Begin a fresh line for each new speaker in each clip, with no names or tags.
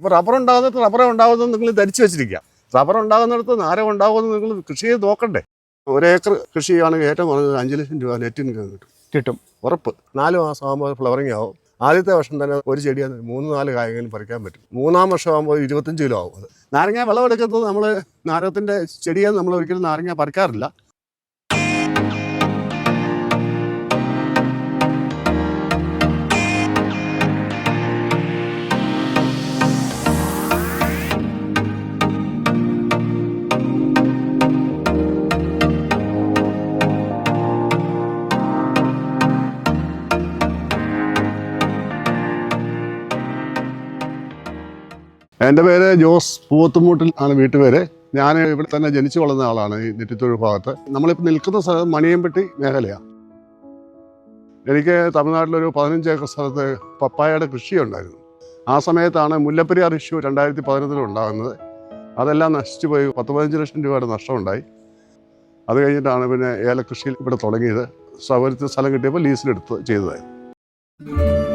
ഇപ്പോൾ rubber ഉണ്ടാകുന്നിടത്ത് rubber ഉണ്ടാകുന്നത് നിങ്ങൾ ധരിച്ചു വെച്ചിരിക്കുക. റബ്ബർ ഉണ്ടാകുന്നിടത്ത് നാരം ഉണ്ടാകുന്നത് നിങ്ങൾ കൃഷി ചെയ്ത് നോക്കണ്ടേ? ഒരേക്കർ കൃഷി ചെയ്യുകയാണെങ്കിൽ ഏറ്റവും കുറഞ്ഞത് അഞ്ച് ലക്ഷം രൂപ നെറ്റിന് കിട്ടും.
കിട്ടും.
ഉറപ്പ്. നാല് മാസം ആകുമ്പോൾ ഫ്ലവറിങ് ആവും. ആദ്യത്തെ വർഷം തന്നെ ഒരു ചെടി മൂന്ന് നാല് കായങ്കിലും പറിക്കാൻ പറ്റും. മൂന്നാം വർഷം ആകുമ്പോൾ ഇരുപത്തഞ്ച് കിലോ ആവും അത്. നാരങ്ങ വിളവെടുക്കുന്നത് നമ്മൾ നാരകത്തിന്റെ ചെടിയെ നമ്മൾ ഒരിക്കലും നാരങ്ങ പറിക്കാറില്ല. എന്റെ പേര് ജോസ് പൂവത്തുമൂട്ടിൽ ആണ് വീട്ടുപേര്. ഞാൻ ഇവിടെ തന്നെ ജനിച്ചു വളർന്ന ആളാണ് ഈ നെറ്റിത്തൊഴു ഭാഗത്ത്. നമ്മളിപ്പോൾ നിൽക്കുന്ന സ്ഥലം മണിയമ്പട്ടി മേഖലയാണ് എനിക്ക് തമിഴ്നാട്ടിലൊരു പതിനഞ്ച് ഏക്കർ സ്ഥലത്ത് പപ്പായയുടെ കൃഷിയുണ്ടായിരുന്നു. ആ സമയത്താണ് മുല്ലപ്പെരിയാർ ഇഷ്യൂ രണ്ടായിരത്തി പതിനൊന്നിൽ ഉണ്ടാകുന്നത്. അതെല്ലാം നശിച്ചു പോയി. പത്ത് പതിനഞ്ച് ലക്ഷം രൂപയുടെ നഷ്ടമുണ്ടായി. അത് കഴിഞ്ഞിട്ടാണ് പിന്നെ ഏലക്കൃഷിയിൽ ഇവിടെ തുടങ്ങിയത്. സൗകര്യത്തിൽ സ്ഥലം കിട്ടിയപ്പോൾ ലീസിലെടുത്ത് ചെയ്തതായിരുന്നു.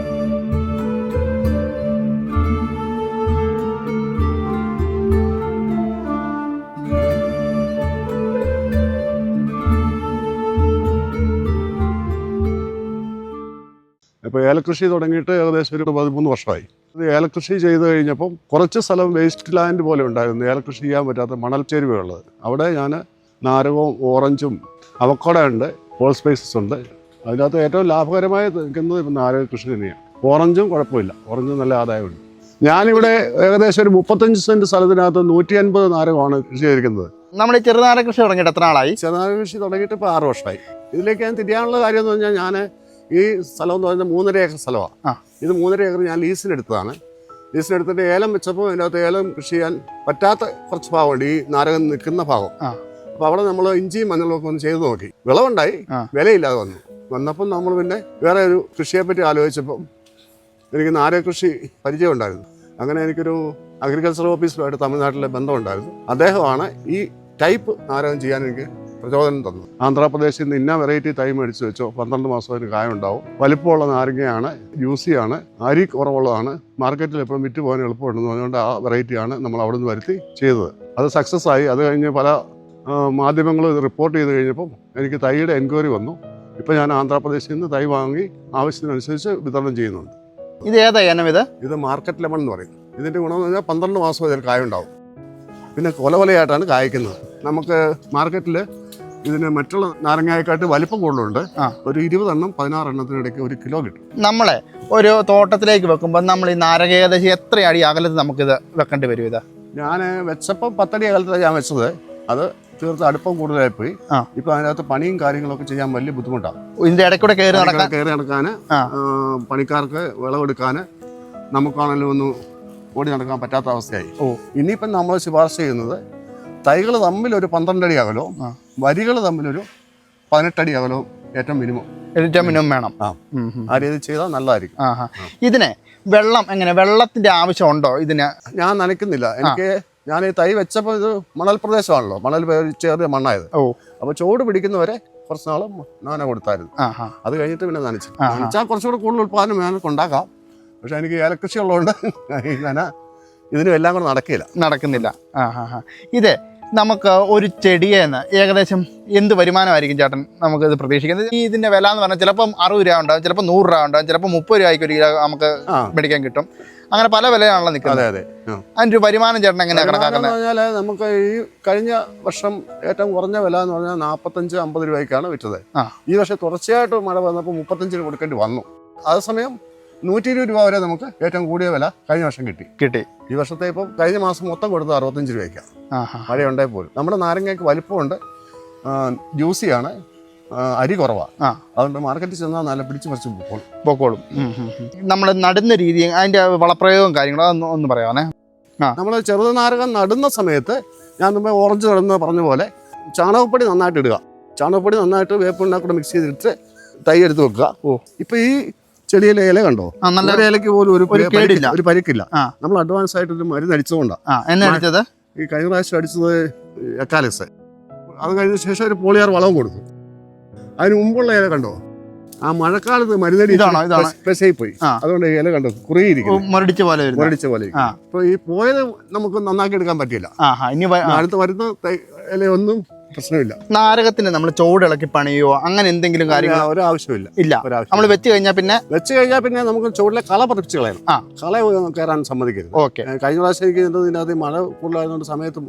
ഇപ്പോൾ ഏലകൃഷി തുടങ്ങിയിട്ട് ഏകദേശം ഒരു പതിമൂന്ന് വർഷമായി. അത് ഏലകൃഷി ചെയ്ത് കഴിഞ്ഞപ്പം കുറച്ച് സ്ഥലം വേസ്റ്റ് ലാൻഡ് പോലെ ഉണ്ടായിരുന്നു. ഏലകൃഷി ചെയ്യാൻ പറ്റാത്ത മണൽ ചേരുവയുള്ളത് അവിടെ ഞാൻ നാരകവും ഓറഞ്ചും അവക്കോട ഉണ്ട് ഹോൾ സ്പൈസസ് ഉണ്ട്. അതിനകത്ത് ഏറ്റവും ലാഭകരമായി നിൽക്കുന്നത് ഇപ്പം നാരക കൃഷി തന്നെയാണ്. ഓറഞ്ചും കുഴപ്പമില്ല. ഓറഞ്ചും നല്ല ആദായമുണ്ട്. ഞാനിവിടെ ഏകദേശം ഒരു മുപ്പത്തഞ്ച് സെന്റ് സ്ഥലത്തിനകത്ത് നൂറ്റി അൻപത് നാരകമാണ് കൃഷി ചെയ്തിരിക്കുന്നത്.
നമ്മൾ ഈ ചെറുനാര കൃഷി തുടങ്ങിയിട്ട് എത്ര നാളായി?
ചെറുനാരക കൃഷി തുടങ്ങിയിട്ട് ഇപ്പോൾ ആറ് വർഷമായി. ഇതിലേക്ക് ഞാൻ തിരിയാനുള്ള കാര്യം എന്ന് പറഞ്ഞാൽ ഞാൻ ഈ സ്ഥലം എന്ന് പറയുന്നത് മൂന്നര ഏക്കർ സ്ഥലമാണ്. ഇത് മൂന്നര ഏക്കർ ഞാൻ ലീസിനെടുത്തതാണ് ലീസിനെടുത്തിട്ട് ഏലം വെച്ചപ്പോൾ അതിനകത്ത് ഏലം കൃഷി ചെയ്യാൻ പറ്റാത്ത കുറച്ച് ഭാഗമുണ്ട്. ഈ നാരകം നിൽക്കുന്ന ഭാഗം. അപ്പോൾ അവിടെ നമ്മൾ ഇഞ്ചിയും മഞ്ഞളും ഒക്കെ ഒന്ന് ചെയ്ത് നോക്കി. വിളവുണ്ടായി. വിലയില്ലാതെ വന്നു. വന്നപ്പം നമ്മൾ പിന്നെ വേറെ ഒരു കൃഷിയെപ്പറ്റി ആലോചിച്ചപ്പം എനിക്ക് നാരക കൃഷി പരിചയം ഉണ്ടായിരുന്നു അങ്ങനെ എനിക്കൊരു അഗ്രികൾച്ചർ ഓഫീസറുമായിട്ട് തമിഴ്നാട്ടിലെ ബന്ധമുണ്ടായിരുന്നു. അദ്ദേഹമാണ് ഈ ടൈപ്പ് നാരകം ചെയ്യാൻ എനിക്ക് പ്രചോദനം തന്നു. ആന്ധ്രാപ്രദേശിൽ നിന്ന് ഇന്ന വെറൈറ്റി തൈ മേടിച്ച് വെച്ചോ പന്ത്രണ്ട് മാസം അതിന് കായ ഉണ്ടാവും വലിപ്പമുള്ള നാരങ്ങയാണ് ജ്യൂസിയാണ് അരി കുറവുള്ളതാണ്. മാർക്കറ്റിൽ എപ്പോഴും വിറ്റ് പോകാൻ എളുപ്പമുണ്ടെന്ന് പറഞ്ഞുകൊണ്ട് ആ വെറൈറ്റിയാണ് നമ്മൾ അവിടെ നിന്ന് വരുത്തി ചെയ്തത്. അത് സക്സസ് ആയി. അത് കഴിഞ്ഞ് പല മാധ്യമങ്ങളും ഇത് റിപ്പോർട്ട് ചെയ്ത് കഴിഞ്ഞപ്പം എനിക്ക് തൈയുടെ എൻക്വയറി വന്നു. ഇപ്പോൾ ഞാൻ ആന്ധ്രാപ്രദേശിൽ നിന്ന് തൈ വാങ്ങി ആവശ്യത്തിനനുസരിച്ച് വിതരണം ചെയ്യുന്നുണ്ട്.
ഇത് ഏതാ ഇനം ഇത്?
ഇത് മാർക്കറ്റ് ലെമൺ എന്ന് പറയും. ഇതിന്റെ ഗുണമെന്ന് പറഞ്ഞാൽ പന്ത്രണ്ട് മാസം ഇതിൽ കായ ഉണ്ടാവും പിന്നെ കൊല കൊലയായിട്ടാണ് കായ്ക്കുന്നത്. നമുക്ക് മാർക്കറ്റിൽ ഇതിന് മറ്റുള്ള നാരങ്ങയെക്കാട്ട് വലിപ്പം കൂടുതലുണ്ട്. ഒരു ഇരുപതെണ്ണം പതിനാറെണ്ണത്തിനിടയ്ക്ക് ഒരു കിലോ കിട്ടും.
നമ്മളെ ഒരു തോട്ടത്തിലേക്ക് വെക്കുമ്പോൾ നമ്മൾ ഈ നാരക ഏകദേശം എത്ര അടി അകലത്ത് നമുക്കിത് വെക്കേണ്ടി വരും ഇത്?
ഞാൻ വെച്ചപ്പോൾ പത്തടി അകലത്താണ് ഞാൻ വെച്ചത്. അത് തീർത്ത് അടുപ്പം കൂടുതലായി പോയി ഇപ്പൊ അതിനകത്ത് പണിയും കാര്യങ്ങളൊക്കെ ചെയ്യാൻ വലിയ ബുദ്ധിമുട്ടാണ്.
ഇതിന്റെ ഇടയ്ക്കൂടെ കയറി നടക്കാൻ?
കയറി നടക്കാൻ. പണിക്കാർക്ക് വിളവെടുക്കാൻ നമുക്കാണെങ്കിലും ഒന്ന് ഓടി നടക്കാൻ പറ്റാത്ത അവസ്ഥയായി.
ഓ.
ഇനിയിപ്പം നമ്മൾ ശുപാർശ ചെയ്യുന്നത് തൈകൾ തമ്മിൽ ഒരു പന്ത്രണ്ട് അടി അകലവും
ആ.
വരികൾ തമ്മിലൊരു പതിനെട്ടടി അകലോ ഏറ്റവും മിനിമം
ഏറ്റവും മിനിമം വേണം.
ആ. രീതി ചെയ്താൽ നല്ലതായിരിക്കും.
ഇതിനെ വെള്ളം എങ്ങനെ വെള്ളത്തിന്റെ ആവശ്യം ഉണ്ടോ ഇതിന്?
ഞാൻ നനയ്ക്കുന്നില്ല. എനിക്ക് ഞാൻ ഈ തൈ വെച്ചപ്പോൾ ഇത് മണൽ പ്രദേശമാണല്ലോ. മണൽ ചേർന്ന ചേറിയ മണ്ണായത്.
ഓ.
അപ്പോൾ ചൂട് പിടിക്കുന്നവരെ കുറച്ച് നാളും നാന കൊടുത്തായിരുന്നു. അത് കഴിഞ്ഞിട്ട് പിന്നെ നനച്ചു. നനച്ചാൽ കുറച്ചുകൂടെ കൂടുതൽ ഉൽപ്പാദനം ഞാൻ ഉണ്ടാക്കാം പക്ഷെ എനിക്ക് ഏലകൃഷി ഉള്ളതുകൊണ്ട് നന ഇതിനും എല്ലാം കൂടെ നടക്കില്ല.
നടക്കുന്നില്ല. ഇത് നമുക്ക് ഒരു ചെടിയെന്ന് ഏകദേശം എന്ത് വരുമാനമായിരിക്കും ചേട്ടൻ നമുക്ക് ഇത് പ്രതീക്ഷിക്കുന്നത്? ഈ ഇതിന്റെ വില എന്ന് പറഞ്ഞാൽ ചിലപ്പം അറുപത് രൂപ ഉണ്ടാവും ചിലപ്പോൾ നൂറ് രൂപ ഉണ്ടാവും ചിലപ്പോൾ മുപ്പത് രൂപയ്ക്ക് ഒരു കിലോ നമുക്ക് മേടിക്കാൻ കിട്ടും. അങ്ങനെ പല വിലയാണല്ലോ നിൽക്കുന്നത്
അതെ അതെ.
അതിന്റെ ഒരു വരുമാനം ചേട്ടൻ എങ്ങനെ കണക്കാക്കുന്നത്?
പറഞ്ഞാൽ നമുക്ക് ഈ കഴിഞ്ഞ വർഷം ഏറ്റവും കുറഞ്ഞ വില എന്ന് പറഞ്ഞാൽ നാൽപ്പത്തഞ്ച് അമ്പത് രൂപയ്ക്കാണ് വിറ്റത്. ഈ വർഷം തുടർച്ചയായിട്ട് മഴ വന്നപ്പോൾ മുപ്പത്തഞ്ചിന് കൊടുക്കേണ്ടി വന്നു. അതേസമയം നൂറ്റി ഇരുപത് രൂപ വരെ നമുക്ക് ഏറ്റവും കൂടിയ വില കഴിഞ്ഞ വർഷം കിട്ടി.
കിട്ടി.
ഈ വർഷത്തെ ഇപ്പം കഴിഞ്ഞ മാസം മൊത്തം കൊടുത്തത് അറുപത്തഞ്ച് രൂപയ്ക്കാണ്
മഴ ഉണ്ടായി
മഴയുണ്ടായി പോലും. നമ്മുടെ നാരങ്ങയ്ക്ക് വലിപ്പമുണ്ട്. ജ്യൂസിയാണ്. അരി കുറവാണ് അതുകൊണ്ട് മാർക്കറ്റിൽ ചെന്നാൽ നല്ല പിടിച്ച് പറിച്ച് പൊക്കോളും.
പൊക്കോളും. നമ്മൾ നടുന്ന രീതി അതിന്റെ വളപ്രയോഗം കാര്യങ്ങളും അതൊന്ന് ഒന്ന് പറയാമേ
നമ്മൾ ചെറുത് നാരകം നടുന്ന സമയത്ത് ഞാൻ മുമ്പേ ഓറഞ്ച് നടുന്ന പറഞ്ഞ പോലെ ചാണകപ്പൊടി നന്നായിട്ട് ഇടുക. ചാണകപ്പൊടി നന്നായിട്ട് വേപ്പിണ്ണാക്കൂടെ മിക്സ് ചെയ്തിട്ട് തൈ എടുത്ത് വെക്കുക.
ഓ.
ഇപ്പം ഈ ചെടിയിലെ ഇല കണ്ടോ? ഒരു ഇലയ്ക്ക് പോലും ഒരു
കേടില്ല.
ഒരു പരിക്കില്ല. നമ്മൾ അഡ്വാൻസ് ആയിട്ട് ഒരു മരുന്ന് അടിച്ചതുകൊണ്ടാണ് ഈ കഴിഞ്ഞ പ്രാവശ്യം അടിച്ചത് എക്കാലിസ് അത് കഴിഞ്ഞ ശേഷം ഒരു പോളിയാർ വളവും കൊടുത്തു. അതിന് മുമ്പുള്ള ഇല കണ്ടോ? ആ മഴക്കാലത്ത് മരുന്നടി? പെശായി പോയി. അതുകൊണ്ട് ഇല കണ്ടോ കുറിയിരിക്കും
മുരടിച്ച പോലെ
മുരടിച്ച പോലെ അപ്പൊ ഈ പോയത് നമുക്ക് നന്നാക്കി എടുക്കാൻ പറ്റില്ല. അടുത്ത് വരുന്ന ഇലയൊന്നും പ്രശ്നമില്ല.
നാരകത്തിന് നമ്മൾ ചുവടിളക്കി പണിയോ അങ്ങനെ എന്തെങ്കിലും കാര്യങ്ങൾ
ഒരു ആവശ്യമില്ല
ഇല്ല. നമ്മൾ വെച്ച് കഴിഞ്ഞാൽ പിന്നെ?
വെച്ച് കഴിഞ്ഞാൽ പിന്നെ നമുക്ക് ചോടിലെ കള പതിപ്പിച്ച് കളയണം.
ആ.
കള കയറാൻ സമ്മതിക്കരുത്.
ഓക്കെ.
കഴിഞ്ഞ പ്രാവശ്യം എനിക്ക് ഇതിനകത്ത് മഴ കൂടുതലായതുകൊണ്ട് സമയത്ത്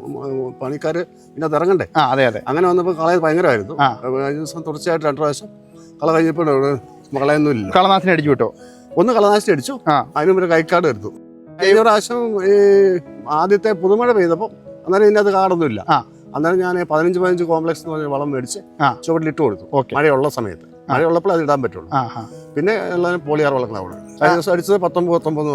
പണിക്കാർ ഇതിനകത്ത് ഇറങ്ങണ്ടേ?
ആ അതെ അതെ.
അങ്ങനെ വന്നപ്പോൾ കളയത് ഭയങ്കരമായിരുന്നു. കഴിഞ്ഞ ദിവസം തുടർച്ചയായിട്ട് രണ്ട് പ്രാവശ്യം കള കഴിഞ്ഞപ്പോൾ കളയൊന്നും ഇല്ല.
കളനാശിനി അടിച്ചു വിട്ടോ?
ഒന്ന് കളനാശിനി അടിച്ചു.
ആ.
അതിന് മുമ്പ് കൈക്കാട് എടുത്തു. കഴിഞ്ഞ പ്രാവശ്യം ഈ ആദ്യത്തെ പുതുമഴ പെയ്തപ്പോൾ അന്നേരം ഇതിനകത്ത് കാടൊന്നുമില്ല
ആ.
അന്നേരം ഞാൻ പതിനഞ്ച് പതിനഞ്ച് കോംപ്ലക്സ് എന്ന് പറഞ്ഞ വളം മേടിച്ച്. ചുവട്ടിൽ ഇട്ട് കൊടുത്തു. മഴയുള്ള സമയത്ത്. മഴയുള്ളപ്പോൾ അത് ഇടാൻ പറ്റുള്ളൂ. പിന്നെ എല്ലാവരും പോളിയാർ വളക്കണം അവിടെ കഴിഞ്ഞ ദിവസം അടിച്ചത് പത്തൊമ്പത് പത്തൊമ്പത്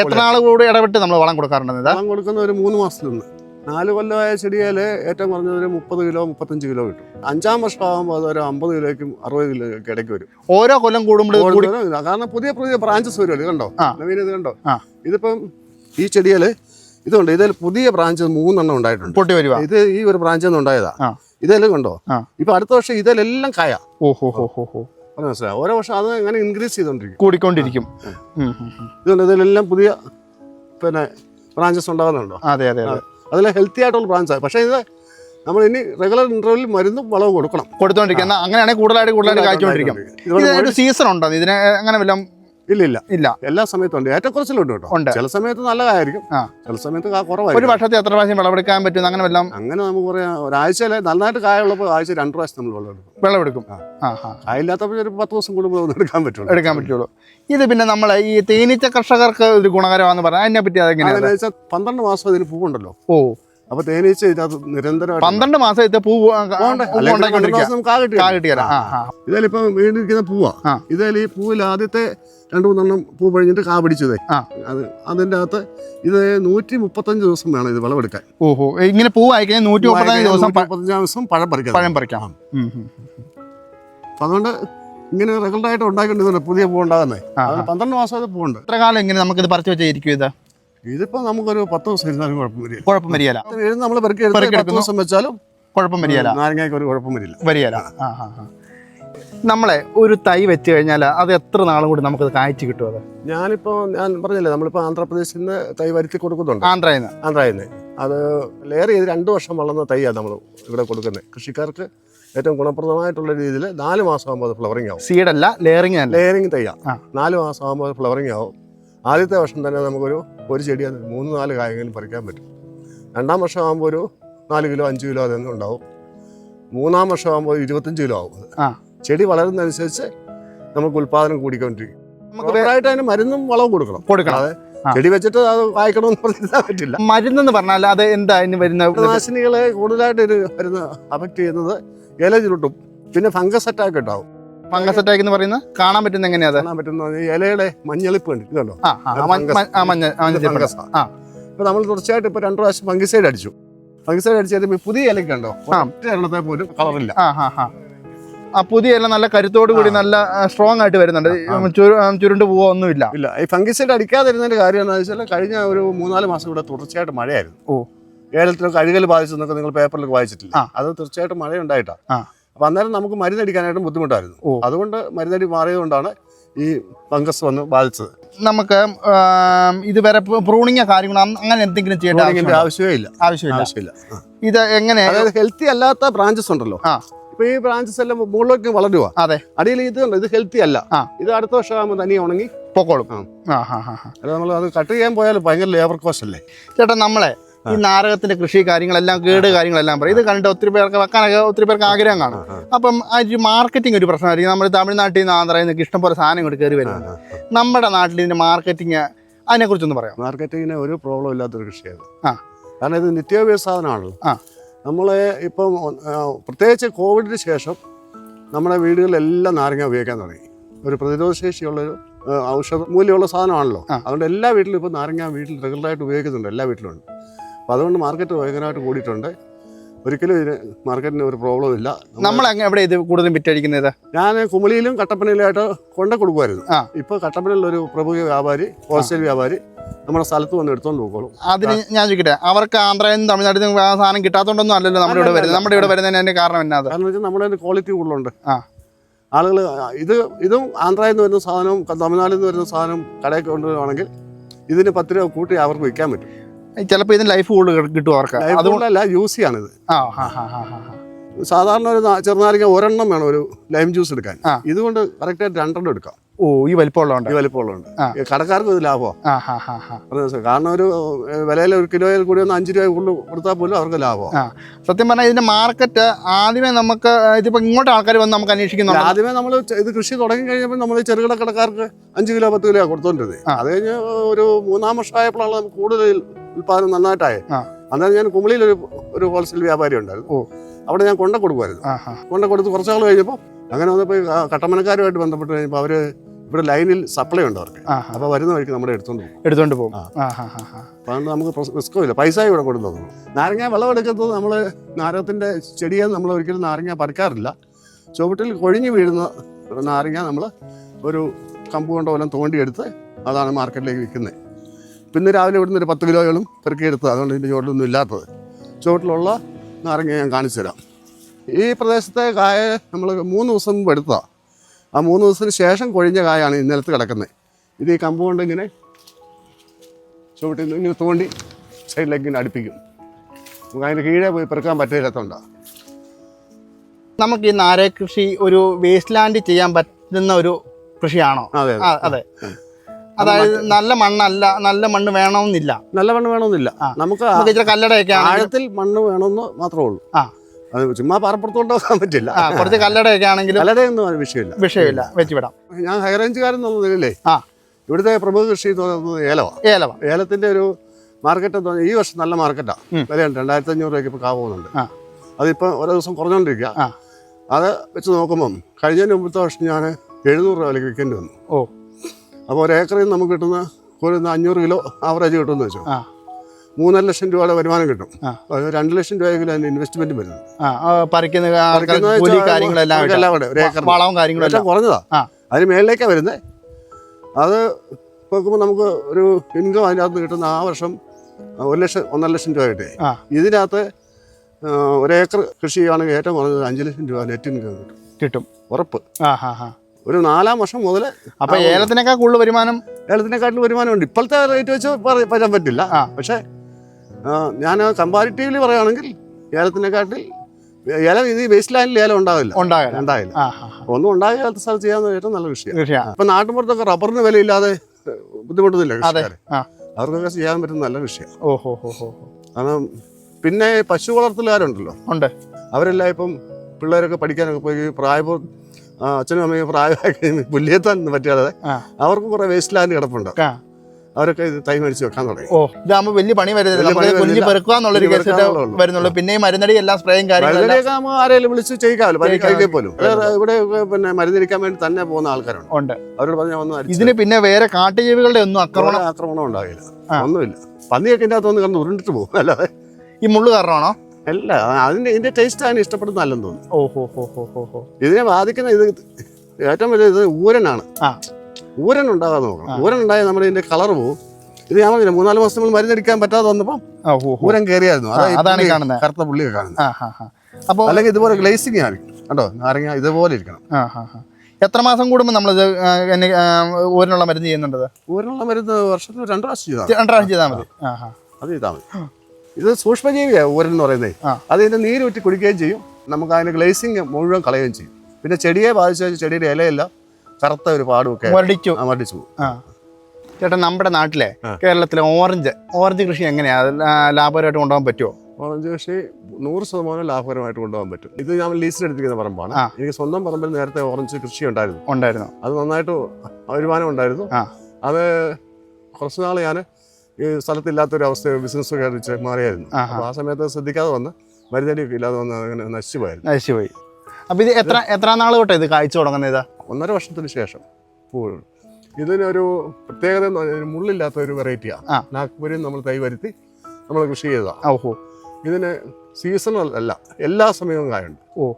എത്ര നാൾ കൂടി ഇടപെട്ട് നമ്മൾ വളം കൊടുക്കാറുണ്ട്
വളം കൊടുക്കുന്ന ഒരു മൂന്ന് മാസത്തിൽ നിന്ന് നാല് കൊല്ലമായ ചെടിയിൽ ഏറ്റവും കുറഞ്ഞത് ഒരു മുപ്പത് കിലോ മുപ്പത്തഞ്ച് കിലോ കിട്ടും. അഞ്ചാം വർഷം ആകുമ്പോൾ അത് ഒരു അമ്പത് കിലോയ്ക്കും അറുപത് കിലോയ്ക്ക് ഇടയ്ക്ക് വരും.
ഓരോ കൊല്ലം കൂടുമ്പോൾ കൂടി
കാരണം പുതിയ പുതിയ ബ്രാഞ്ചസ് വരുമല്ലോ ഇത് കണ്ടോ. നവീന ഇത് കണ്ടോ? ഇതിപ്പം ഈ ചെടിയിൽ ഇതുണ്ട്. ഇതിൽ പുതിയ ബ്രാഞ്ച് മൂന്നെണ്ണം ഉണ്ടായിട്ടുണ്ട്.
പൊട്ടി
ഇത് ഈ ഒരു ബ്രാഞ്ചിൽ നിന്ന് ഉണ്ടായതാ. ഇതെല്ലാം കണ്ടോ. ഇപ്പൊ അടുത്ത വർഷം ഇതിലെല്ലാം കായ.
ഓഹോ ഹോ ഹോ ഹോ ഹോ.
മനസ്സിലായി? ഓരോ വർഷം അത് അങ്ങനെ ഇൻക്രീസ് ചെയ്തോണ്ടിരിക്കും.
കൂടിക്കൊണ്ടിരിക്കും.
ഇതുകൊണ്ട് ഇതിലെല്ലാം പുതിയ പിന്നെ ബ്രാഞ്ചസ് ഉണ്ടാകുന്നുണ്ടോ?
അതെ അതെ അതെ.
അതിലെ ഹെൽത്തി ആയിട്ടുള്ള ബ്രാഞ്ചാണ് പക്ഷേ ഇത് നമ്മൾ ഇനി റെഗുലർ ഇന്റർവെല്ലിൽ മരുന്നും വളവും കൊടുക്കണം.
കൊടുത്തോണ്ടിരിക്കും. എന്നാ അങ്ങനെയാണെങ്കിൽ കൂടുതലായിട്ട് കൂടുതലായിട്ട് കാഴ്ചകൊണ്ടിരിക്കും സീസൺ ഉണ്ടോ? ഇതിനെ അങ്ങനെ വല്ലതും
ഇല്ല ഇല്ല.
ഇല്ല
എല്ലാ സമയത്തും ഉണ്ട്. ഏറ്റക്കുറച്ചിലുണ്ട് കേട്ടോ.
ഉണ്ട്.
ചില സമയത്ത് നല്ലതായിരിക്കും. ചില സമയത്ത് കുറവായിരിക്കും.
ഒരു വർഷത്തെ എത്ര പ്രാവശ്യം വിളവെടുക്കാൻ പറ്റും? അങ്ങനെ വല്ലതും
അങ്ങനെ നമുക്ക് പറയാം. ഒരാഴ്ചയിലെ നന്നായിട്ട് കായുള്ളപ്പോൾ ആഴ്ച രണ്ട് പ്രാവശ്യം നമ്മൾ
വിളവെടുക്കും. വിളവെടുക്കും.
കായില്ലാത്തപ്പോൾ ഒരു പത്ത് ദിവസം കൂടുമ്പോൾ എടുക്കാൻ പറ്റുള്ളൂ.
എടുക്കാൻ പറ്റുള്ളൂ. ഇത് പിന്നെ നമ്മൾ ഈ തേനീച്ച കർഷകർക്ക് ഒരു ഗുണകരമാണെന്ന് പറഞ്ഞാൽ അതിനെ പറ്റി അതെങ്ങനെയാണ്?
പന്ത്രണ്ട് മാസം അതിന് പൂവുണ്ടല്ലോ.
ഓ.
അപ്പൊ തേനീച്ച ഇതിനകത്ത് നിരന്തരമായിട്ട്
പന്ത്രണ്ട് മാസം ഇത് പൂ
ഇതിലിപ്പം വീണ്ടിരിക്കുന്ന പൂവാ. ഇതിൽ ഈ പൂവിൽ ആദ്യത്തെ രണ്ട് മൂന്നെണ്ണം പൂ പഴിഞ്ഞിട്ട് കാ പിടിച്ചതേ. അത് അതിന്റെ അകത്ത് ഇത് നൂറ്റി മുപ്പത്തഞ്ച് ദിവസം വേണം ഇത് വിളവെടുക്കാൻ.
ഓഹോ. ഇങ്ങനെ പൂ ആയിക്കഴിഞ്ഞാൽ നൂറ്റി മുപ്പത്തഞ്ച് ദിവസം
മുപ്പത്തഞ്ചാം ദിവസം പഴം പറിക്കാം.
പഴം പറിക്കാം.
അപ്പം അതുകൊണ്ട് ഇങ്ങനെ റെഗുലർ ആയിട്ട് ഉണ്ടാക്കേണ്ടതുണ്ട് പുതിയ പൂ ഉണ്ടാകുന്നേ. പന്ത്രണ്ട് മാസം അത് പൂവുണ്ട്.
എത്ര കാലം ഇങ്ങനെ നമുക്ക് ഇത് പറിച്ചു വെച്ചായിരിക്കും ഇത്?
ഇതിപ്പോ നമുക്കൊരു പത്ത് ദിവസം ഇരുന്നാലും കുഴപ്പം വരില്ല.
കുഴപ്പം വരികയില്ല
നമ്മൾ പെറുക്കി പത്ത് ദിവസം വെച്ചാലും
കുഴപ്പം വരികയില്ല
നാരങ്ങയ്ക്ക് ഒരു കുഴപ്പം വരില്ല.
വരികയില്ല ആ ആ. നമ്മളെ ഒരു തൈ വെച്ച് കഴിഞ്ഞാൽ അത് എത്ര നാളും കൂടി നമുക്കത് കായ്ച്ചു കിട്ടും അത്?
ഞാനിപ്പോ ഞാൻ പറഞ്ഞില്ലേ നമ്മളിപ്പോ ആന്ധ്രാപ്രദേശിൽ നിന്ന് തൈ വരുത്തി കൊടുക്കുന്നുണ്ട്.
ആന്ധ്രയിൽ നിന്ന്
ആന്ധ്രയിൽ നിന്ന് അത് ലെയർ ചെയ്ത് രണ്ട് വർഷം വളർന്ന തൈയാണ് നമ്മൾ ഇവിടെ കൊടുക്കുന്നത് കൃഷിക്കാർക്ക് ഏറ്റവും ഗുണപ്രദമായിട്ടുള്ള രീതിയിൽ നാല് മാസം ആകുമ്പോൾ അത് ഫ്ലവറിംഗ് ആവും.
സീഡല്ല
ലെയറിംഗ് തൈയാണ്
ആ.
നാല് മാസം ആകുമ്പോൾ അത് ഫ്ലവറിംഗ് ആവും. ആദ്യത്തെ വർഷം തന്നെ നമുക്കൊരു ഒരു ചെടി മൂന്ന് നാല് കായങ്ങളും പറിക്കാൻ പറ്റും. രണ്ടാം വർഷം ആകുമ്പോൾ ഒരു നാല് കിലോ അഞ്ച് കിലോ അതൊന്നും ഉണ്ടാവും. മൂന്നാം വർഷം ആകുമ്പോൾ ഇരുപത്തഞ്ച് കിലോ ആവും. ചെടി വളരുന്നതനുസരിച്ച് നമുക്ക് ഉൽപാദനം കൂടിക്കൊണ്ടിരിക്കും.
നമുക്ക്
അതിന് മരുന്നും വളവും കൊടുക്കണം.
കൊടുക്കണം.
അതെ. ചെടി വെച്ചിട്ട് അത് വായിക്കണമെന്ന് പറഞ്ഞാൽ പറ്റില്ല.
മരുന്നെന്ന് പറഞ്ഞാൽ അത് എന്താ അതിന് വരുന്ന
കീടനാശിനികളെ കൂടുതലായിട്ട് ഒരു മരുന്ന് അഫക്റ്റ് ചെയ്യുന്നത് ഇല ചുരുട്ടും. പിന്നെ ഫംഗസ് അറ്റാക്ക് ഉണ്ടാവും.
ഫംഗസ് അറ്റാക്ക് എന്ന് പറയുന്നത് കാണാൻ പറ്റുന്ന എങ്ങനെയാ
കാണാൻ പറ്റുന്ന ഇലയുടെ മഞ്ഞളിപ്പ്
കണ്ടിട്ടില്ലല്ലോ
ഫംഗസ് ഇപ്പൊ നമ്മൾ തുടർച്ചയായിട്ട് ഇപ്പൊ രണ്ടു പ്രാവശ്യം ഫംഗിസൈഡ് അടിച്ചു. ഫംഗിസൈഡ് അടിച്ചു പുതിയ ഉണ്ടോ
ആ.
പോലും കളറില്ല.
ആ ഹാ ഹാ പുതിയ എല്ലാം നല്ല കരുത്തോട് കൂടി നല്ല സ്ട്രോങ് ആയിട്ട് വരുന്നുണ്ട്. ചുരുണ്ട് പോവോ ഒന്നുമില്ല.
ഇല്ല ഈ ഫംഗിസൈഡ് അടിക്കാതിരുന്നതിന്റെ കാര്യം എന്താണെന്ന് വെച്ചാൽ കഴിഞ്ഞ ഒരു മൂന്നാൽ മാസം കൂടെ തുടർച്ചയായിട്ട് മഴയായിരുന്നു.
ഓ.
ഏലത്തിലൊക്കെ അഴുകൽ ബാധിച്ചെന്നൊക്കെ നിങ്ങൾ പേപ്പറിലൊക്കെ വായിച്ചിട്ടില്ല. അത് തീർച്ചയായിട്ടും മഴ
ഉണ്ടായിട്ടാണ്.
അപ്പൊ അന്നേരം നമുക്ക് മരുന്നടിക്കാനായിട്ടും ബുദ്ധിമുട്ടായിരുന്നു.
ഓ.
അതുകൊണ്ട് മരുന്നടി മാറിയതുകൊണ്ടാണ് ഈ ഫംഗസ് വന്ന് ബാധിച്ചത്.
നമുക്ക് ഇതുവരെ പ്രൂണിങ് കാര്യങ്ങൾ അങ്ങനെ എന്തെങ്കിലും ചെയ്യേണ്ട
ആവശ്യമേ ഇല്ല
ആവശ്യമില്ല.
ആവശ്യമില്ല.
ഇത് എങ്ങനെ?
ഹെൽത്തി അല്ലാത്ത ബ്രാഞ്ചസ് ഉണ്ടല്ലോ.
ആ.
ഇപ്പൊ ഈ ബ്രാഞ്ചസ് എല്ലാം മുകളിലേക്ക് വളരുക
അതെ.
അടിയിൽ ഇത് ഇത് ഹെൽത്തി അല്ല. ഇത് അടുത്ത വർഷം ആകുമ്പോൾ തനിയെ ഉണങ്ങി
പൊക്കോളും.
അല്ല നമ്മൾ അത് കട്ട് ചെയ്യാൻ പോയാൽ ഭയങ്കര ലേബർ കോസ്റ്റ് അല്ലേ?
ചേട്ടാ നമ്മളെ ഈ നാരകത്തിന്റെ കൃഷി കാര്യങ്ങളെല്ലാം കേട് കാര്യങ്ങളെല്ലാം പറയും. ഇത് കണ്ടിട്ട് ഒത്തിരി പേർക്ക് വെക്കാനൊക്കെ ഒത്തിരി പേർക്ക് ആഗ്രഹം കാണും. അപ്പം ആ ഒരു മാർക്കറ്റിംഗ് ഒരു പ്രശ്നമായിരിക്കും. നമ്മൾ തമിഴ്നാട്ടിൽ നിന്ന് ആന്ധ്രയിൽ നിന്ന് ഇഷ്ടംപോലെ സാധനം ഇങ്ങോട്ട് കയറി വരുന്നത്. നമ്മുടെ നാട്ടിൽ ഇതിന്റെ മാർക്കറ്റിംഗ് അതിനെക്കുറിച്ചൊന്ന് പറയാം
മാർക്കറ്റിങ്ങിന് ഒരു പ്രോബ്ലം ഇല്ലാത്തൊരു കൃഷിയാണ്
ആ.
കാരണം ഇത് നിത്യോപയോഗ സാധനമാണല്ലോ.
ആ.
നമ്മൾ ഇപ്പം പ്രത്യേകിച്ച് കോവിഡിന് ശേഷം നമ്മുടെ വീടുകളിലെല്ലാം നാരങ്ങ ഉപയോഗിക്കാൻ തുടങ്ങി. ഒരു പ്രതിരോധശേഷിയുള്ളൊരു ഔഷധ മൂല്യമുള്ള സാധനമാണല്ലോ. അതുകൊണ്ട് എല്ലാ വീട്ടിലും ഇപ്പോൾ നാരങ്ങ വീട്ടിൽ റെഗുലറായിട്ട് ഉപയോഗിക്കുന്നുണ്ട് എല്ലാ വീട്ടിലും ഉണ്ട്. അപ്പോൾ അതുകൊണ്ട് മാർക്കറ്റ് ഭയങ്കരമായിട്ട് കൂടിയിട്ടുണ്ട്. ഒരിക്കലും ഇതിന് മാർക്കറ്റിന് ഒരു പ്രോബ്ലം ഇല്ല.
നമ്മൾ അങ്ങ് എവിടെ ഇത് കൂടുതലും വിറ്റഴിക്കുന്നത്
ഞാൻ കുമളിയിലും കട്ടപ്പനയിലായിട്ട് കൊണ്ട കൊടുക്കുമായിരുന്നു. ഇപ്പോൾ കട്ടപ്പനയിൽ ഒരു പ്രമുഖ വ്യാപാരി ഹോൾസെയിൽ വ്യാപാരി നമ്മുടെ സ്ഥലത്ത് വന്ന് എടുത്തോണ്ട് പോയിക്കോളും.
അതിന് ഞാൻ ചോദിക്കട്ടെ അവർക്ക് ആന്ധ്രയിൽ നിന്ന് തമിഴ്നാട്ടിൽ നിന്ന് സാധനം കിട്ടാത്തതുകൊണ്ടൊന്നും അല്ലല്ലോ നമ്മുടെ ഇവിടെ വരുന്നത്. നമ്മുടെ ഇവിടെ വരുന്നതിന് കാരണം എന്നാ
കാരണം വെച്ചാൽ നമ്മുടെ ക്വാളിറ്റി കൂടുതലുണ്ട്.
ആ.
ആളുകൾ ഇത് ഇതും ആന്ധ്രയിൽ നിന്ന് വരുന്ന സാധനവും തമിഴ്നാട്ടിൽ നിന്ന് വരുന്ന സാധനവും കടയിൽ കൊണ്ടുവരുവാണെങ്കിൽ ഇതിന് പത്ത് രൂപ കൂട്ടി അവർക്ക് വിൽക്കാൻ പറ്റും.
ചിലപ്പോൾ ഇതിന് ലൈഫ് കൂടുതൽ കിട്ടും അവർക്ക്. അതുകൊണ്ട്
അതുകൊണ്ടല്ല ജ്യൂസ് ചെയ്യാണിത്
ആ ഹാ ഹാ ഹാ ഹാ
സാധാരണ ഒരു ചെറുനാരങ്ങ ഒരെണ്ണം വേണം ഒരു ലൈം ജ്യൂസ് എടുക്കാൻ. ഇതുകൊണ്ട് കറക്റ്റായിട്ട് രണ്ടെണ്ണം എടുക്കാം.
ഓ ഈ വലിപ്പമുള്ളതുണ്ട്
ഈ വലിപ്പമുള്ളതുണ്ട് കടക്കാർക്ക് ഇത് ലാഭമാണ് കാരണം ഒരു വിലയിൽ ഒരു കിലോയിൽ കൂടി ഒന്ന് അഞ്ച് രൂപ കൂടുതൽ കൊടുത്താൽ പോലും അവർക്ക് ലാഭമാണ്
സത്യം പറഞ്ഞാൽ ഇതിന്റെ മാർക്കറ്റ് ആദ്യമേ നമുക്ക് ഇതിപ്പോ ഇങ്ങോട്ട് ആൾക്കാർ വന്ന് നമുക്ക് അന്വേഷിക്കുന്നുണ്ട്.
ആദ്യമേ നമ്മൾ ഇത് കൃഷി തുടങ്ങി കഴിഞ്ഞപ്പോൾ നമ്മൾ ചെറുകിട കടക്കാർക്ക് അഞ്ച് കിലോ പത്ത് കിലോ കൊടുത്തോണ്ടിരുന്നത്. അത് കഴിഞ്ഞ് ഒരു മൂന്നാം വർഷമായപ്പോഴാണ് നമുക്ക് കൂടുതൽ ഉൽപ്പാദനം
നന്നായിട്ടായി.
അന്നേരം ഞാൻ കുമളിയിൽ ഒരു ഒരു ഹോൾസെയിൽ വ്യാപാരി ഉണ്ടായിരുന്നു.
ഓ.
അവിടെ ഞാൻ കൊണ്ട കൊടുക്കുമായിരുന്നു. കൊണ്ട കൊടുത്ത് കുറച്ചാൾ കഴിഞ്ഞപ്പോൾ അങ്ങനെ വന്നപ്പോൾ കട്ടമനക്കാരുമായിട്ട് ബന്ധപ്പെട്ട് കഴിഞ്ഞപ്പോൾ അവർ ഇവിടെ ലൈനിൽ സപ്ലൈ ഉണ്ട് അവർക്ക്. അപ്പോൾ വരുന്ന വഴിക്ക് നമ്മുടെ എടുത്തോണ്ട് പോകും.
എടുത്തോണ്ട് പോകും.
അതുകൊണ്ട് നമുക്ക് റിസ്ക്കും ഇല്ല. പൈസ ഇവിടെ കൊടുത്തു തന്നു നാരങ്ങ വിളവെടുക്കുന്നത് നമ്മൾ നാരകത്തിന്റെ ചെടിയെ നമ്മൾ ഒരിക്കലും നാരങ്ങ പറിക്കാറില്ല. ചുവട്ടിൽ കൊഴിഞ്ഞു വീഴുന്ന നാരങ്ങ നമ്മൾ ഒരു കമ്പ് കൊണ്ടോ വല്ലതും തോണ്ടിയെടുത്ത് അതാണ് മാർക്കറ്റിലേക്ക് വിൽക്കുന്നത്. പിന്നെ രാവിലെ ഇവിടുന്ന് ഒരു പത്ത് കിലോയോളം പെറുക്കിയെടുത്തത് അതുകൊണ്ട് ഇതിന്റെ ചുവട്ടിലൊന്നും ഇല്ലാത്തത്. ചുവട്ടിലുള്ള നാരങ്ങ ഞാൻ കാണിച്ചു തരാം. ഈ പ്രദേശത്തെ കായ നമ്മൾ മൂന്ന് ദിവസം മുമ്പ് എടുത്തതാണ് ആ മൂന്ന് ദിവസത്തിന് ശേഷം കൊഴിഞ്ഞ കായാണ് ഈ നിലത്ത് കിടക്കുന്നത്. ഇത് ഈ കമ്പ് കൊണ്ട് ഇങ്ങനെ ചുവട്ടിൽ നിന്ന് ഇങ്ങനെ തോണ്ടി സൈഡിലേക്ക് ഇങ്ങനെ അടുപ്പിക്കും. നമുക്ക് അതിന്റെ കീഴേ പോയി പെറുക്കാൻ പറ്റില്ലാത്തതുകൊണ്ടാണ്
നമുക്ക് ഈ നാരകൃഷി ഒരു വേസ്റ്റ് ലാൻഡ് ചെയ്യാൻ പറ്റുന്ന ഒരു കൃഷിയാണോ?
അതെ
അതെ. അതായത് നല്ല മണ്ണല്ല നല്ല മണ്ണ് വേണമെന്നില്ല.
നല്ല മണ്ണ് വേണമെന്നില്ല. നമുക്ക്
ഇച്ചിരി കല്ലടയൊക്കെ
ആഴത്തിൽ മണ്ണ് വേണമെന്ന് മാത്രമേ ഉള്ളൂ.
ആ.
ചുമ്മാ പാറപ്പുറത്തോട്ട് വെക്കാൻ പറ്റില്ല.
കുറച്ച് കല്ലടയൊക്കെ ആണെങ്കിലും
കല്ലടയൊന്നും വിഷയമില്ല.
വിഷയമില്ല വെച്ചുവിടാം
ഞാൻ ഹൈറേഞ്ചുകാരൻ തോന്നുന്നില്ലേ
ആ.
ഇവിടുത്തെ പ്രമുഖ കൃഷി എന്ന് ഏലവ.
ഏലവ.
ഏലത്തിന്റെ ഒരു മാർക്കറ്റ് എന്ന് പറഞ്ഞാൽ ഈ വർഷം നല്ല
മാർക്കറ്റാ.
വിലയുണ്ട്. രണ്ടായിരത്തി അഞ്ഞൂറ് രൂപയ്ക്ക് ഇപ്പോൾ കാ പോകുന്നുണ്ട്.
ആ.
അതിപ്പോൾ ഓരോ ദിവസം കുറഞ്ഞുകൊണ്ടിരിക്കുക അത് വെച്ച് നോക്കുമ്പം കഴിഞ്ഞതിന് മുമ്പത്തെ വർഷം ഞാൻ എഴുന്നൂറ് രൂപ വിലയ്ക്ക് വിൽക്കേണ്ടി വന്നു.
ഓ.
അപ്പോൾ ഒരേക്കറിൽ നിന്ന് നമുക്ക് കിട്ടുന്ന ഒരു അഞ്ഞൂറ് കിലോ ആവറേജ് കിട്ടുമെന്ന് വെച്ചോ.
ആ.
മൂന്നര ലക്ഷം രൂപയുടെ വരുമാനം കിട്ടും. രണ്ട് ലക്ഷം രൂപയെങ്കിലും അതിന് ഇൻവെസ്റ്റ്മെന്റ്
പറിക്കുന്ന
എല്ലാം കുറഞ്ഞതാ. അതിന് മേളിലേക്കാണ് വരുന്നത് അത് നോക്കുമ്പോൾ നമുക്ക് ഒരു ഇൻകം അതിനകത്ത് കിട്ടുന്ന ആ വർഷം ഒരു ലക്ഷം ഒന്നര ലക്ഷം രൂപ കിട്ടി. ഇതിനകത്ത് ഒരേക്കർ കൃഷി ചെയ്യുകയാണെങ്കിൽ ഏറ്റവും കുറഞ്ഞത് അഞ്ച് ലക്ഷം രൂപ നെറ്റ് ഇൻകം കിട്ടും.
കിട്ടും.
ഉറപ്പ്.
ആ ഹാ ഹാ.
ഒരു നാലാം വർഷം മുതൽ
അപ്പൊ ഏലത്തിനേക്കാൾ കൂടുതൽ വരുമാനം?
ഏലത്തിനെക്കാട്ടിൽ വരുമാനമുണ്ട്. ഇപ്പോഴത്തെ റേറ്റ് വെച്ച് പറ- പറയാൻ പറ്റില്ല. പക്ഷേ ഞാൻ കമ്പാരിറ്റീവ്ലി പറയുകയാണെങ്കിൽ ഏലത്തിനെക്കാട്ടിൽ ഏല ഇത് വേസ്റ്റ് ലാൻഡിൽ ഏലം ഉണ്ടാവില്ല.
ഉണ്ടാകില്ല
ഉണ്ടാവില്ല.
ഒന്നും ഉണ്ടായ
കാലത്ത് ഉണ്ടാകാത്ത സ്ഥലത്ത് ചെയ്യാൻ ഏറ്റവും നല്ല
വിഷയം
ഇപ്പൊ നാട്ടിൻപുറത്തൊക്കെ റബ്ബറിന് വിലയില്ലാതെ ബുദ്ധിമുട്ടുന്നില്ല
അതെ.
കൃഷിക്കാർ അവർക്കൊക്കെ ചെയ്യാൻ പറ്റുന്ന നല്ല വിഷയം
ഓഹോ ഹോ.
കാരണം പിന്നെ പശു വളർത്തലുകാരുണ്ടല്ലോ.
ഉണ്ട്.
അവരെല്ലാം ഇപ്പം പിള്ളേരൊക്കെ പഠിക്കാനൊക്കെ പോയി പ്രായപൂ ആ, അച്ഛനും അമ്മയും പ്രായമായി പുല്ലിയെത്താൻ പറ്റാതെ അവർക്കും കുറെ വേസ്റ്റ് ലാൻഡ് കിടപ്പുണ്ട്. അവരൊക്കെ ഇത് തൈ മേടിച്ച് വെക്കാൻ തുടങ്ങി.
ഓ വലിയ പണി വരുന്നില്ല. കുഞ്ഞു വരുന്നുള്ളൂ. പിന്നെ മരുന്നടി എല്ലാം സ്പ്രേയും
ആരെങ്കിലും വിളിച്ച് ചെയ്യിക്കാമല്ലോ. പനി. പോലും. ഇവിടെ പിന്നെ മരുന്നിരിക്കാൻ വേണ്ടി തന്നെ പോകുന്ന ആൾക്കാരുണ്ട്.
ഉണ്ട്.
അവരോട് പറഞ്ഞാൽ ഒന്നും
ഇതിന് പിന്നെ വേറെ കാട്ടുജീവികളുടെ ഒന്നും ആക്രമണം
ആക്രമണം ഉണ്ടാകില്ല. ഒന്നുമില്ല. പന്നിയൊക്കെ ഇതിനകത്ത് ഒന്ന് കണ്ട് ഉരുണ്ടിട്ട് പോകും. അല്ലാതെ
ഈ മുള്ളു കാരണമാണോ?
അല്ല അതിന്റെ ഇതിന്റെ ടേസ്റ്റ് അതിന് ഇഷ്ടപ്പെടുന്ന നല്ലെന്ന് തോന്നുന്നു.
ഓഹോ ഹോ ഹോ ഹോ ഹോ
ഇതിനെ ബാധിക്കുന്ന ഇത് ഏറ്റവും വലിയ ഇത് ഊരനാണ്.
ആ.
ഊരൻ ഉണ്ടാകാൻ നോക്കണം. ഊരൻ ഉണ്ടായാൽ നമ്മുടെ ഇതിന്റെ കളർ പോകും ഇത് ഞാൻ പറഞ്ഞില്ല മൂന്നാൽ മാസം നമ്മൾ മരുന്നടിക്കാൻ പറ്റാതെ വന്നപ്പോൾ
ഹോ
ഊരൻ കയറിയായിരുന്നു.
അതാണ് ഈ കാണുന്നത്.
കറുത്ത പുള്ളിയൊക്കെ കാണുന്നത്
ആ ഹാ ഹാ. അപ്പൊ
അല്ലെങ്കിൽ ഇതുപോലെ ഗ്ലേസിങ് ആണ്. കണ്ടോ? നാരങ്ങ ഇതുപോലെ ഇരിക്കണം.
എത്ര മാസം കൂടുമ്പോൾ നമ്മൾ ഊരനുള്ള മരുന്ന് ചെയ്യുന്നുണ്ടത്?
ഊരനുള്ള മരുന്ന് വർഷത്തിൽ രണ്ടു പ്രാവശ്യം ചെയ്താൽ
പ്രാവശ്യം ചെയ്താൽ മതി.
അത് ചെയ്താൽ മതി. ഇത് സൂക്ഷ്മജീവിയാണ് ഊരൻ എന്ന് പറയുന്നത് അത് നീര് ഊറ്റി കുടിക്കുകയും ചെയ്യും. നമുക്ക് അതിന് ഗ്ലേസിങ് മുഴുവൻ കളയുകയും ചെയ്യും. പിന്നെ ചെടിയെ ബാധിച്ചു ചെടിയുടെ ഇലയല്ല കറുത്ത ഒരു പാടുമൊക്കെ
മരടിച്ചു
പോകും.
ആ. ചേട്ടാ നമ്മുടെ നാട്ടിലെ കേരളത്തിലെ ഓറഞ്ച് ഓറഞ്ച് കൃഷി എങ്ങനെയാ? ലാഭകരമായിട്ട് കൊണ്ടുപോകാൻ പറ്റുമോ
ഓറഞ്ച് കൃഷി നൂറ് ശതമാനം ലാഭകരമായിട്ട് കൊണ്ടുപോകാൻ പറ്റും. ഇത് ഞാൻ ലീസിലെടുത്തിരിക്കുന്ന പറമ്പാണ്. എനിക്ക് സ്വന്തം പറമ്പിൽ നേരത്തെ ഓറഞ്ച് കൃഷി ഉണ്ടായിരുന്നു.
ഉണ്ടായിരുന്നു.
അത് നന്നായിട്ട് വരുമാനം ഉണ്ടായിരുന്നു. അത് കുറച്ച് നാൾ ഞാൻ ഈ സ്ഥലത്തില്ലാത്തൊരവസ്ഥ ബിസിനസ് കഴിച്ച് മാറിയായിരുന്നു. അപ്പോൾ ആ സമയത്ത് ശ്രദ്ധിക്കാതെ വന്ന് മരുന്നടി ഇല്ലാതെ വന്ന് അങ്ങനെ നശിച്ചുപോയായിരുന്നു.
നശിച്ചുപോയി. അപ്പോൾ ഇത് എത്ര എത്ര നാൾ തൊട്ടേ ഇത് കാഴ്ച തുടങ്ങുന്നത് ഇത്?
ഒന്നര വർഷത്തിന് ശേഷം പൂവ് ഇതിനൊരു പ്രത്യേകത എന്ന് പറഞ്ഞാൽ മുള്ളില്ലാത്ത ഒരു വെറൈറ്റിയാണ്. നാഗ്പൂരിൽ നമ്മൾ തൈ വരുത്തി നമ്മൾ കൃഷി ചെയ്തതാണ്
ഓഹോ.
ഇതിന് സീസണൽ അല്ല എല്ലാ സമയവും കായുണ്ട്.
ഓ.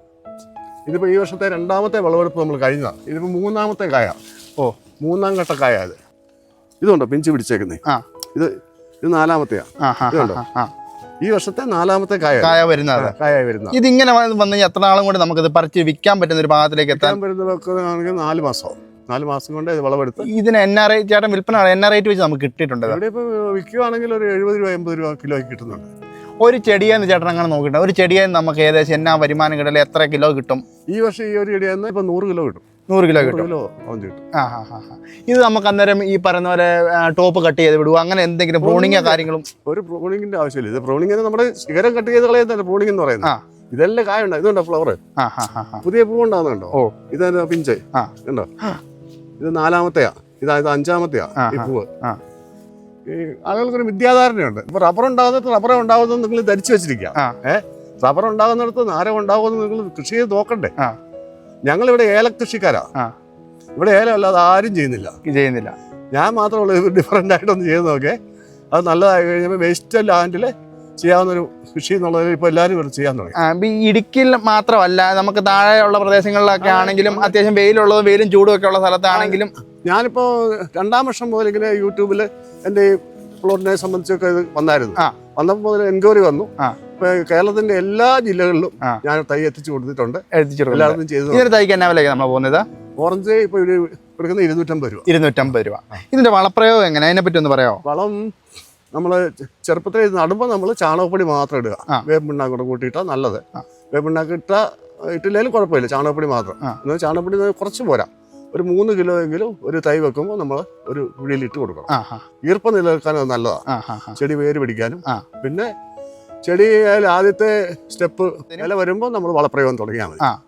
ഇതിപ്പോൾ ഈ വർഷത്തെ രണ്ടാമത്തെ വിളവെടുപ്പ് നമ്മൾ കഴിഞ്ഞതാണ് ഇതിപ്പോൾ മൂന്നാമത്തെ കായ.
ഓ.
മൂന്നാം ഘട്ട കായ ഇത്. ഇതുണ്ടോ പിഞ്ച് പിടിച്ചേക്കുന്നേ?
ആ.
ഇത് ഇത് നാലാമത്തെയാണ് ഈ വർഷത്തെ നാലാമത്തെ കായ
കായ വരുന്നത്.
കായ വരുന്ന
ഇതിങ്ങനെ വന്നു കഴിഞ്ഞാൽ എത്ര നാളും കൊണ്ട് നമുക്കിത് പറിച്ച് വിൽക്കാൻ പറ്റുന്ന ഒരു ഭാഗത്തിലേക്ക് എത്താൻ
പറ്റുന്നതൊക്കെ നാല് മാസം. നാല് മാസം കൊണ്ട് ഇത് വിളവെടുത്ത്
ഇതിന് എൻ ആർ ഐ ചേട്ടൻ വിൽപ്പന എൻ ആർ റേറ്റ് വെച്ച് നമുക്ക് കിട്ടിയിട്ടുണ്ട്.
ഇവിടെ ഇപ്പോൾ വിൽക്കുവാണെങ്കിൽ ഒരു എഴുപത് രൂപ എൺപത് രൂപ കിലോ കിട്ടുന്നുണ്ട്.
ഒരു ചെടിയെന്ന് ചേട്ടൻ അങ്ങനെ നോക്കിയിട്ടുണ്ട്. ഒരു ചെടിയെന്ന് നമുക്ക് ഏകദേശം എന്നാ വരുമാനം കിട്ടില്ല എത്ര കിലോ കിട്ടും?
ഈ വർഷം ഈ ഒരു ചെടിയെന്ന് ഇപ്പോൾ ഇപ്പം നൂറ് കിലോ കിട്ടും.
നൂറ് കിലോ കിട്ടും.
കിലോ
ആ. ഇത് നമുക്ക് അന്നേരം ഈ പറയുന്ന പോലെ ടോപ്പ് കട്ട് ചെയ്ത് വിടുക അങ്ങനെ എന്തെങ്കിലും പ്രൂണിങ്ങോ കാര്യങ്ങളും?
ഒരു പ്രോണിങ്ങിന്റെ ആവശ്യമില്ല. ഇത് പ്രൂണിങ്ങിന് നമ്മുടെ ശിഖരം കട്ട് ചെയ്ത് കളയുന്നതല്ല പ്രൂണിംഗ് എന്ന്. പറയുന്നത്. ഇതെല്ലാം കായുണ്ട് ഇതുണ്ടോ ഫ്ലവർ. പുതിയ പൂ ഉണ്ടാകുന്നുണ്ടോ
ഓ.
ഇതാ പിഞ്ച്. ഉണ്ടോ ഇത് നാലാമത്തെയാ. ഇതാ ഇത് അഞ്ചാമത്തെയാ ഈ. പൂവ്. ഈ ആളുകൾക്കൊരു വിദ്യാധാരണയുണ്ട്. ഇപ്പൊ റബ്ബർ ഉണ്ടാകുന്നിടത്ത് റബ്ബർ ഉണ്ടാകുന്നത് നിങ്ങൾ ധരിച്ചു വെച്ചിരിക്കുക ഏഹ് റബ്ബർ ഉണ്ടാകുന്നിടത്ത് നാരം ഉണ്ടാകുമെന്ന് നിങ്ങൾ കൃഷി ചെയ്ത് നോക്കണ്ടേ?
ആ.
ഞങ്ങളിവിടെ ഏല കൃഷിക്കാരാ.
ആ.
ഇവിടെ ഏലം അല്ലാതെ ആരും ചെയ്യുന്നില്ല.
ചെയ്യുന്നില്ല.
ഞാൻ മാത്രമുള്ള ഡിഫറെന്റ് ആയിട്ടൊന്ന് ചെയ്ത് നോക്കേ. അത് നല്ലതായി കഴിഞ്ഞപ്പോൾ വേസ്റ്റ് ലാൻഡിൽ ചെയ്യാവുന്ന ഒരു കൃഷി എന്നുള്ളത് ഇപ്പോൾ എല്ലാവരും ഇവിടെ ചെയ്യാൻ തുടങ്ങി.
ഇടുക്കിയിൽ മാത്രമല്ല നമുക്ക് താഴെയുള്ള പ്രദേശങ്ങളിലൊക്കെ ആണെങ്കിലും അത്യാവശ്യം വെയിലുള്ളതും വെയിലും ചൂടും ഒക്കെ ഉള്ള സ്ഥലത്താണെങ്കിലും
ഞാനിപ്പോൾ രണ്ടാം വർഷം മുതൽ ഇങ്ങനെ യൂട്യൂബിൽ എന്റെ ഈ പ്ലോട്ടിനെ സംബന്ധിച്ചൊക്കെ ഇത് വന്നായിരുന്നു. വന്നപ്പോൾ മുതൽ എൻക്വയറി വന്നു. കേരളത്തിന്റെ എല്ലാ ജില്ലകളിലും ഞാൻ തൈ എത്തിച്ചു കൊടുത്തിട്ടുണ്ട്. എല്ലായിടത്തും ചെയ്തു
ഇതിന് തൈക്ക് എന്നാ വിലയ്ക്ക് നമ്മൾ പോകുന്നത്?
ഓറഞ്ച് ഇപ്പൊ ഇവിടെ ഇരുന്നൂറ്റമ്പത് രൂപ.
ഇരുന്നൂറ്റമ്പത് രൂപ. ഇതിന്റെ വളപ്രയോഗം എങ്ങനെ? അതിനെ പറ്റി ഒന്ന് പറയാമോ?
വളം നമ്മൾ ചെറുപ്പത്തിൽ ഇത് നടുമ്പോൾ നമ്മൾ ചാണകപ്പൊടി മാത്രം ഇടുക. വേപ്പിണ്ണാക്ക് കൂടെ കൂട്ടിയിട്ടാൽ നല്ലത്. വേപ്പിണ്ണാക്ക് ഇട്ട ഇട്ടില്ലെങ്കിലും കുഴപ്പമില്ല. ചാണകപ്പൊടി മാത്രം. എന്നാൽ ചാണകപ്പൊടി കുറച്ച് പോരാ. ഒരു മൂന്ന് കിലോ എങ്കിലും ഒരു തൈ വെക്കുമ്പോൾ നമ്മൾ ഒരു കുഴിയിൽ ഇട്ട് കൊടുക്കണം ഈർപ്പം നിലനിൽക്കാൻ അത് നല്ലതാണ്. ചെടി വേര് പിടിക്കാനും. പിന്നെ ചെടി ആദ്യത്തെ സ്റ്റെപ്പ് ഇല വരുമ്പോൾ നമ്മൾ വളപ്രയോഗം തുടങ്ങിയാൽ മതി.
ആ.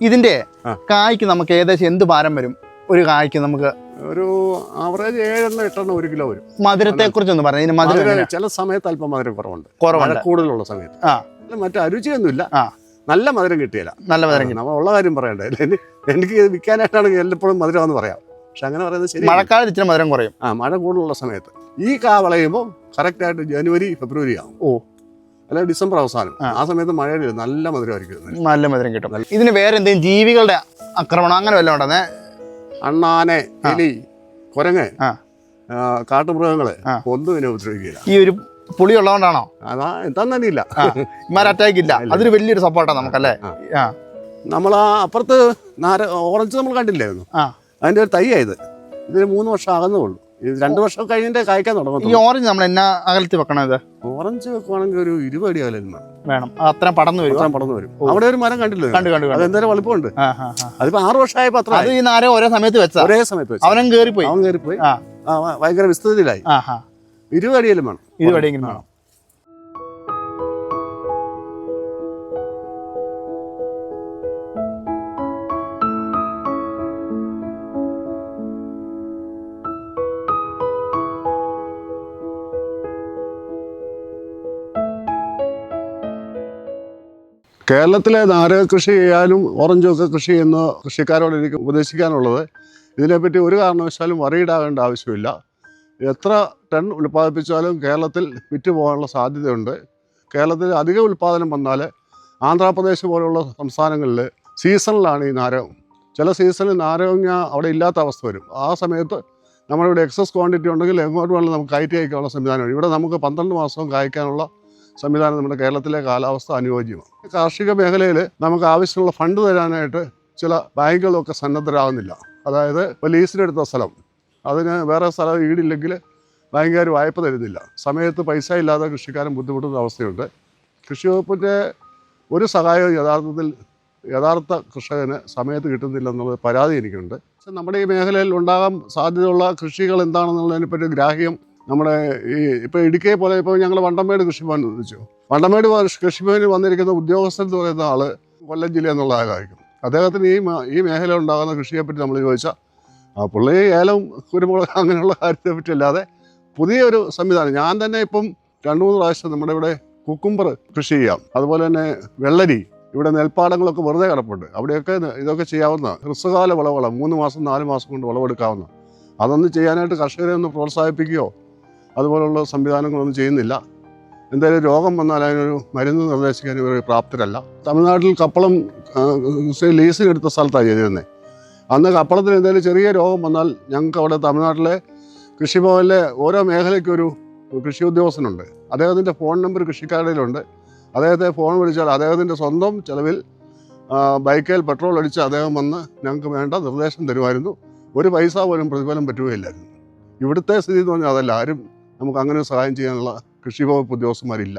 ഇതിന്റെ. കായ്ക്ക് നമുക്ക് ഏകദേശം എന്ത് ഭാരം വരും? ഒരു കായ്ക്ക് നമുക്ക്
ഒരു ആവറേജ് ഏഴെണ്ണം എട്ടെണ്ണം ഒരു കിലോ വരും.
മധുരത്തെ കുറിച്ച് ഒന്ന് പറഞ്ഞു മധുരം
മധുരം? ചില സമയത്ത് അല്പം മധുരം കുറവുണ്ട്.
കുറവാണ്
കൂടുതലുള്ള സമയത്ത്.
ആ.
മറ്റേ അരുചിയൊന്നുമില്ല.
ആ.
നല്ല മധുരം കിട്ടിയില്ല.
നല്ല മധുരം
നമ്മൾ ഉള്ള കാര്യം പറയണ്ടേ. എനിക്ക് വിൽക്കാനായിട്ടാണെങ്കിൽ എല്ലപ്പോഴും മധുരമാണെന്ന് പറയാം. പക്ഷെ അങ്ങനെ പറയുന്നത് ശരി
മഴക്കാലത്ത് ഇച്ചിരി മധുരം കുറയും.
ആ മഴ കൂടുതലുള്ള സമയത്ത്. ഈ കാ വളയുമ്പോൾ കറക്റ്റായിട്ട് ജനുവരി ഫെബ്രുവരി ആവും.
ഓ.
അല്ല ഡിസംബർ അവസാനം.
ആ.
സമയത്ത് മഴയുടെ നല്ല മധുരമായിരിക്കും ആയിരിക്കും
നല്ല മധുരം കിട്ടും. ഇതിന് വേറെ എന്തെങ്കിലും ജീവികളുടെ ആക്രമണം അങ്ങനെ വല്ലതും ഉണ്ടെന്നേ
അണ്ണാനെ. എലി കുരങ്ങ്
കാട്ടുമൃഗങ്ങൾ.
ഒന്നും ഇതിനെ ഉപദ്രവിക്കില്ല
ഈ ഒരു പുളി ഉള്ളതുകൊണ്ടാണോ?
അതാ എന്താന്ന് അറിയില്ല
ഇമാർ അറ്റാക്ക് ഇല്ല. അതൊരു വലിയൊരു സപ്പോർട്ടാണ് നമുക്കല്ലേ?
നമ്മൾ ആ. അപ്പുറത്ത് ഓറഞ്ച് നമ്മൾ കണ്ടില്ലായിരുന്നു. അതിന്റെ ഒരു തൈ ആയത് ഇതിന് മൂന്ന് വർഷം ആകുന്നേ ഉള്ളൂ. ഇത് രണ്ട് വർഷം കഴിഞ്ഞിട്ട് കായ്ക്കാൻ തുടങ്ങും ഈ
ഓറഞ്ച് നമ്മൾ എന്നാ അകലത്തിൽ വെക്കണം ഇത്?
ഓറഞ്ച് വെക്കുവാണെങ്കിൽ ഒരു ഇരുപടി അകലും വേണം.
അത്ര പടന്നു വരും.
പടന്നു പടർന്നു വരും. അവിടെ ഒരു മരം കണ്ടില്ലേ?
കണ്ടു കണ്ടു അത്
എന്തായാലും വലുപ്പമുണ്ട്. അതിപ്പോ ആറ് വർഷമായപ്പോ അത്ര
അത് ഈ നാരെ ഓരോ സമയത്ത് വെച്ചാ
ഒരേ സമയത്ത് വെച്ചു
അവനും കേറിപ്പോയി.
അവൻ കയറിപ്പോയി ഭ- ഭയങ്കര വിസ്തൃതിയിലായി. ഇരുപടിയിലും വേണം.
ഇരുപടിയെങ്കിലും വേണം.
കേരളത്തിലെ നാരക കൃഷി ചെയ്യാനും ഓറഞ്ച് ഒക്കെ കൃഷി ചെയ്യുന്ന കൃഷിക്കാരോട് എനിക്ക് ഉപദേശിക്കാനുള്ളത് ഇതിനെപ്പറ്റി ഒരു കാരണവശാലും വറിയിടാകേണ്ട ആവശ്യമില്ല. എത്ര ടൺ ഉൽപ്പാദിപ്പിച്ചാലും കേരളത്തിൽ വിറ്റ് പോകാനുള്ള സാധ്യതയുണ്ട്. കേരളത്തിൽ അധിക ഉൽപ്പാദനം വന്നാൽ ആന്ധ്രാപ്രദേശ് പോലുള്ള സംസ്ഥാനങ്ങളിൽ സീസണിലാണ് ഈ നാരകം. ചില സീസണിൽ നാരകങ്ങ അവിടെ ഇല്ലാത്ത അവസ്ഥ വരും. ആ സമയത്ത് നമ്മളിവിടെ എക്സസ് ക്വാണ്ടിറ്റി ഉണ്ടെങ്കിൽ എങ്ങോട്ട് വേണമെങ്കിലും നമുക്ക് കയറ്റി അയക്കാനുള്ള സംവിധാനമാണ് ഇവിടെ നമുക്ക് പന്ത്രണ്ട് മാസവും കായ്ക്കാനുള്ള സംവിധാനം നമ്മുടെ കേരളത്തിലെ കാലാവസ്ഥ അനുയോജ്യമാണ്. കാർഷിക മേഖലയിൽ നമുക്ക് ആവശ്യമുള്ള ഫണ്ട് തരാനായിട്ട് ചില ബാങ്കുകളൊക്കെ സന്നദ്ധരാകുന്നില്ല. അതായത് ഇപ്പോൾ ലീസിനെടുത്ത സ്ഥലം. അതിന് വേറെ സ്ഥലം ഈടില്ലെങ്കിൽ ബാങ്കുകാർ വായ്പ തരുന്നില്ല. സമയത്ത് പൈസ ഇല്ലാതെ കൃഷിക്കാരൻ ബുദ്ധിമുട്ടുന്ന അവസ്ഥയുണ്ട്. കൃഷി വകുപ്പിന്റെ ഒരു സഹായവും യഥാർത്ഥത്തിൽ യഥാർത്ഥ കർഷകന് സമയത്ത് കിട്ടുന്നില്ല എന്നുള്ള പരാതി എനിക്കുണ്ട്. നമ്മുടെ ഈ മേഖലയിൽ ഉണ്ടാകാൻ സാധ്യതയുള്ള കൃഷികൾ എന്താണെന്നുള്ളതിനെപ്പറ്റി ഗ്രാഹ്യം നമ്മുടെ ഈ ഇപ്പോൾ ഇടുക്കിയെ പോലെ ഇപ്പോൾ ഞങ്ങൾ വണ്ടമേട് കൃഷിഭവൻ വിളിച്ചു വണ്ടമേട് കൃഷിഭവനിൽ വന്നിരിക്കുന്ന ഉദ്യോഗസ്ഥൻ എന്ന് പറയുന്ന ആൾ കൊല്ലം ജില്ല എന്നുള്ള ആളായിരിക്കും അദ്ദേഹത്തിന് ഈ ഈ മേഖല ഉണ്ടാകുന്ന കൃഷിയെ കൃഷിയെപ്പറ്റി നമ്മൾ ചോദിച്ചാൽ ആ പുള്ളി ഏലം കുരുമുളക് അങ്ങനെയുള്ള കാര്യത്തെ പറ്റി അല്ലാതെ പുതിയൊരു സംവിധാനം. ഞാൻ തന്നെ ഇപ്പം രണ്ട് മൂന്ന് പ്രാവശ്യം നമ്മുടെ ഇവിടെ കുക്കുംബർ കൃഷി ചെയ്യാം. അതുപോലെ തന്നെ വെള്ളരി ഇവിടെ നെൽപ്പാടങ്ങളൊക്കെ വെറുതെ കിടപ്പുണ്ട്. അവിടെയൊക്കെ ഇതൊക്കെ ചെയ്യാവുന്ന ഹ്രസ്വകാല വിളവുകളാണ് മൂന്ന് മാസം നാല് മാസം കൊണ്ട് വിളവെടുക്കാവുന്ന. അതൊന്ന് ചെയ്യാനായിട്ട് കർഷകരെ ഒന്ന് പ്രോത്സാഹിപ്പിക്കുകയോ അതുപോലുള്ള സംവിധാനങ്ങളൊന്നും ചെയ്യുന്നില്ല. എന്തായാലും രോഗം വന്നാൽ അതിനൊരു മരുന്ന് നിർദ്ദേശിക്കാൻ ഇവർ പ്രാപ്തരല്ല. തമിഴ്നാട്ടിൽ കപ്പളം ആ, ലീസിനെടുത്ത സ്ഥലത്താണ് ചെയ്തിരുന്നത് അന്ന് കപ്പളത്തിന് എന്തെങ്കിലും ചെറിയ രോഗം വന്നാൽ ഞങ്ങൾക്ക് അവിടെ തമിഴ്നാട്ടിലെ കൃഷിഭവനിലെ ഓരോ മേഖലയ്ക്കും ഒരു കൃഷി ഉദ്യോഗസ്ഥനുണ്ട്. അദ്ദേഹത്തിന്റെ ഫോൺ നമ്പർ കൃഷിക്കാരുടെയിലുണ്ട്. അദ്ദേഹത്തെ ഫോൺ വിളിച്ചാൽ അദ്ദേഹത്തിന്റെ സ്വന്തം ചിലവിൽ ബൈക്കിൽ പെട്രോൾ അടിച്ച് അദ്ദേഹം വന്ന് ഞങ്ങൾക്ക് വേണ്ട നിർദ്ദേശം തരുമായിരുന്നു. ഒരു പൈസ പോലും പ്രതിഫലം പറ്റുകയില്ലായിരുന്നു. ഇവിടുത്തെ സ്ഥിതി എന്ന് പറഞ്ഞാൽ അതല്ല. ആരും നമുക്ക് അങ്ങനെ സഹായം ചെയ്യാനുള്ള കൃഷി വകുപ്പ് ഉദ്യോഗസ്ഥന്മാരില്ല.